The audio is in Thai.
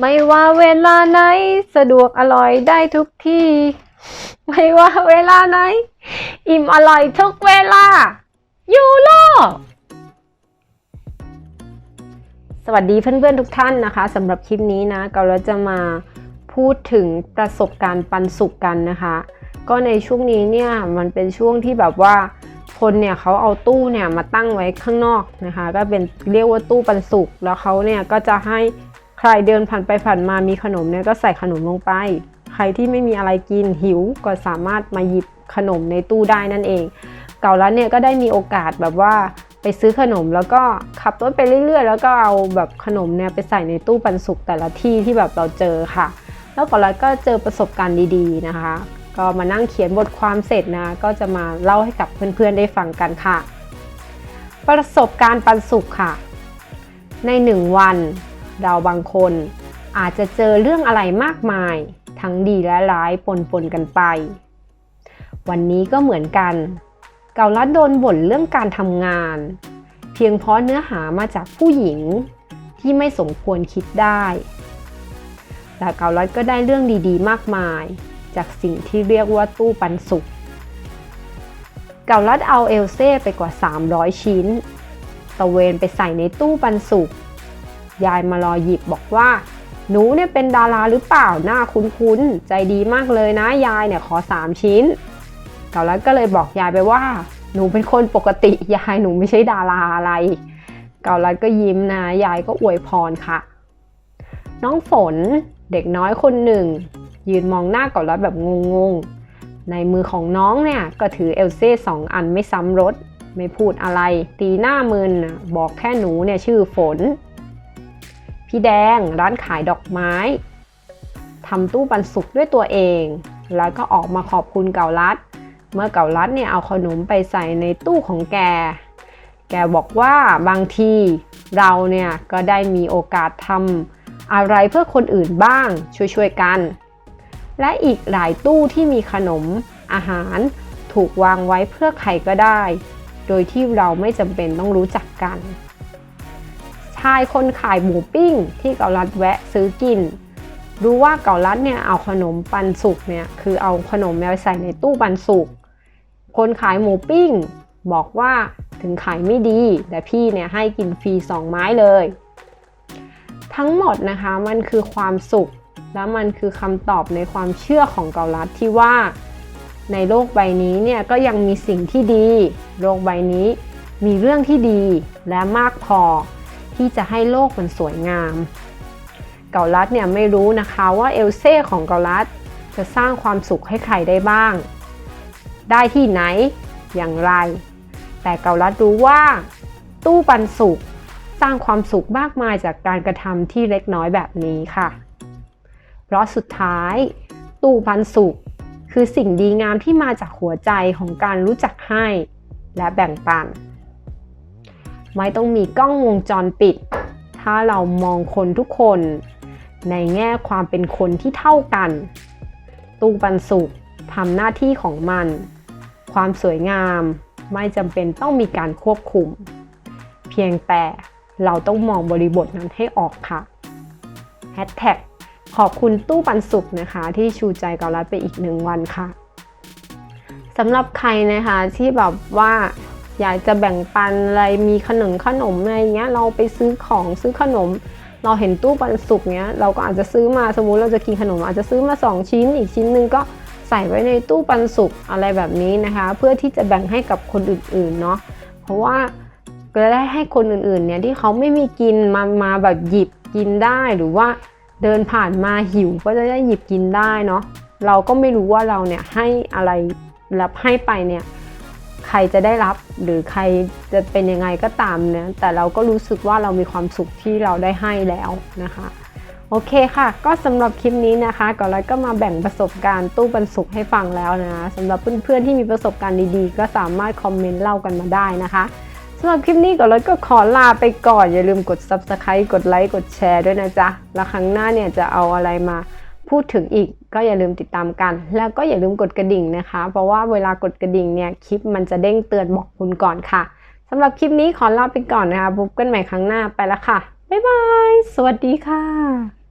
ไม่ว่าเวลาไหน สะดวกอร่อยได้ทุกที่ ไม่ว่าเวลาไหน อิ่มอร่อยทุกเวลา ยูโรสวัสดีเพื่อนๆทุกท่านนะคะสำหรับคลิปนี้นะเราจะมาพูดถึงประสบการณ์ปันสุขกันนะคะ ก็ในช่วงนี้เนี่ยมันเป็นช่วงที่แบบว่าคนเนี่ยเขาเอาตู้เนี่ยมาตั้งไว้ข้างนอกนะคะ ก็เป็นเรียกว่าตู้ปันสุขแล้วเขาเนี่ยก็จะให้ ใครเดินผ่านไปผ่านมามีขนมเนี่ยก็ใส่ขนมลงไป ใครที่ไม่มีอะไรกินหิวก็สามารถมาหยิบขนมในตู้ได้นั่นเอง เก่าแล้วเนี่ยก็ได้มีโอกาสแบบว่าไปซื้อขนมแล้วก็ขับรถไปเรื่อยๆ แล้วก็เอาแบบขนมเนี่ยไปใส่ในตู้ปันสุกแต่ละที่ที่แบบเราเจอค่ะ แล้วก่อนแล้วก็เจอประสบการณ์ดีๆนะคะ ก็มานั่งเขียนบทความเสร็จนะก็จะมาเล่าให้กับเพื่อนๆได้ฟังกันค่ะ ประสบการณ์ปันสุขค่ะ ในหนึ่งวัน เราบางคน อาจจะเจอเรื่องอะไรมากมาย ทั้งดีและร้ายปนๆกันไป วันนี้ก็เหมือนกัน เกาลัดโดนบ่นเรื่องการทำงาน เพียงเพราะเนื้อหามาจากผู้หญิงที่ไม่สมควรคิดได้ แต่เกาลัดก็ได้เรื่องดีๆ มากมาย จากสิ่งที่เรียกว่าตู้ปันสุขเกาลัดเอาเอลเซ่ไปกว่า 300 ชิ้น ตะเวนไปใส่ในตู้ปันสุข ยายมารอหยิบบอกว่า หนูเนี่ยเป็นดาราหรือเปล่าหน้าคุ้นๆ ใจดีมากเลยนะยายเนี่ยขอ 3 ชิ้นเกาลัดก็เลยบอกยายไปว่า หนูเป็นคนปกติยายหนูไม่ใช่ดาราอะไร เกาลัดก็ยิ้มนะยายก็อวยพรค่ะ น้องฝนเด็กน้อยคนหนึ่ง ยืนมองหน้าเกาลัดแบบงงๆ ในมือของน้องเนี่ยก็ถือเอลเซ่สองอันไม่ซ้ำรถไม่พูดอะไร ตีหน้ามึนน่ะบอกแค่หนูเนี่ยชื่อฝน พี่แดงร้านขายดอกไม้ทำตู้ปันสุกด้วยตัวเอง แล้วก็ออกมาขอบคุณเก่าลัด เมื่อเก่าลัดเนี่ยเอาขนมไปใส่ในตู้ของแก แกบอกว่าบางทีเราเนี่ยก็ได้มีโอกาสทำอะไรเพื่อคนอื่นบ้างช่วยๆกัน และอีกหลายตู้ที่มีขนมอาหารถูกวางไว้เพื่อใครก็ได้ โดยที่เราไม่จำเป็นต้องรู้จักกัน ชายคนขายหมูปิ้ง ที่เกาลัดแวะซื้อกินรู้ว่าเกาลัดเนี่ยเอาขนมปันสุกเนี่ยคือเอาขนมไปใส่ในตู้ปันสุก คนขายหมูปิ้ง บอกว่าถึงขายไม่ดี แต่พี่เนี่ยให้กินฟรีสองไม้เลย ทั้งหมดนะคะมันคือความสุข และมันคือคำตอบในความเชื่อของเกาลัดที่ว่าในโลกใบนี้เนี่ยก็ยังมีสิ่งที่ดี โลกใบนี้มีเรื่องที่ดีและมากพอ ที่จะให้โลกมันสวยงาม เกาลัดเนี่ยไม่รู้นะคะว่าเอลเซ่ของเกาลัดจะสร้างความสุขให้ใครได้บ้าง ได้ที่ไหนอย่างไร แต่เกาลัดรู้ว่า ตู้ปันสุขสร้างความสุขมากมายจากการกระทำที่เล็กน้อยแบบนี้ค่ะ เพราะสุดท้าย ตู้ปันสุขคือสิ่งดีงามที่มาจากหัวใจของการรู้จักให้และแบ่งปัน ไม่ต้องมีกล้องวงจรปิด ถ้าเรามองคนทุกคน ในแง่ความเป็นคนที่เท่ากัน ตู้ปันสุขทำหน้าที่ของมัน ความสวยงามไม่จำเป็นต้องมีการควบคุม เพียงแต่เราต้องมองบริบทนั้นให้ออกค่ะ Hashtag ขอบคุณตู้ปันสุขนะคะ ที่ชูใจเกาลัดไปอีกหนึ่งวันค่ะสำหรับใครนะคะที่แบบว่า อยากจะแบ่งปันอะไรมีขนมขนมอะไรเงี้ยเราไปซื้อของซื้อขนม เราเห็นตู้ปันสุกเนี้ยเราก็อาจจะซื้อมาสมมติเราจะกินขนม อาจจะซื้อมา 2 ชิ้น อีกชิ้นหนึ่งก็ใส่ไว้ในตู้ปันสุกอะไรแบบนี้นะคะ เพื่อที่จะแบ่งให้กับคนอื่นๆเนาะเพราะว่าก็ได้ให้คนอื่นๆเนี่ยที่เขาไม่มีกินมามาแบบหยิบกินได้หรือว่าเดินผ่านมาหิวก็จะได้หยิบกินได้เนาะเราก็ไม่รู้ว่าเราเนี่ยให้อะไรรับให้ไปเนี่ย ใครจะได้รับหรือใครจะเป็นยังไงก็ตามเนี่ยแต่เราก็รู้สึกว่าเรามีความสุขที่เราได้ให้แล้วนะคะโอเคค่ะ ก็สำหรับคลิปนี้นะคะก่อนแล้วก็มาแบ่งประสบการณ์ตู้ปันสุขให้ฟังแล้วนะสำหรับเพื่อนๆที่มีประสบการณ์ดีๆ ก็สามารถคอมเมนต์เล่ากันมาได้นะคะสำหรับคลิปนี้ก่อนแล้วก็ขอลาไปก่อน อย่าลืมกด subscribe กดไลค์กดแชร์ด้วยนะจ๊ะ แล้วครั้งหน้าเนี่ยจะเอาอะไรมา พูดถึงอีกก็อย่าลืมติดตามกัน แล้วก็อย่าลืมกดกระดิ่งนะคะ เพราะว่าเวลากดกระดิ่งเนี่ยคลิปมันจะเด้งเตือนบอกคุณก่อนค่ะสำหรับคลิปนี้ขอลาไปก่อนนะคะพบกันใหม่ครั้งหน้าไปแล้วค่ะบ๊ายบาย สวัสดีค่ะ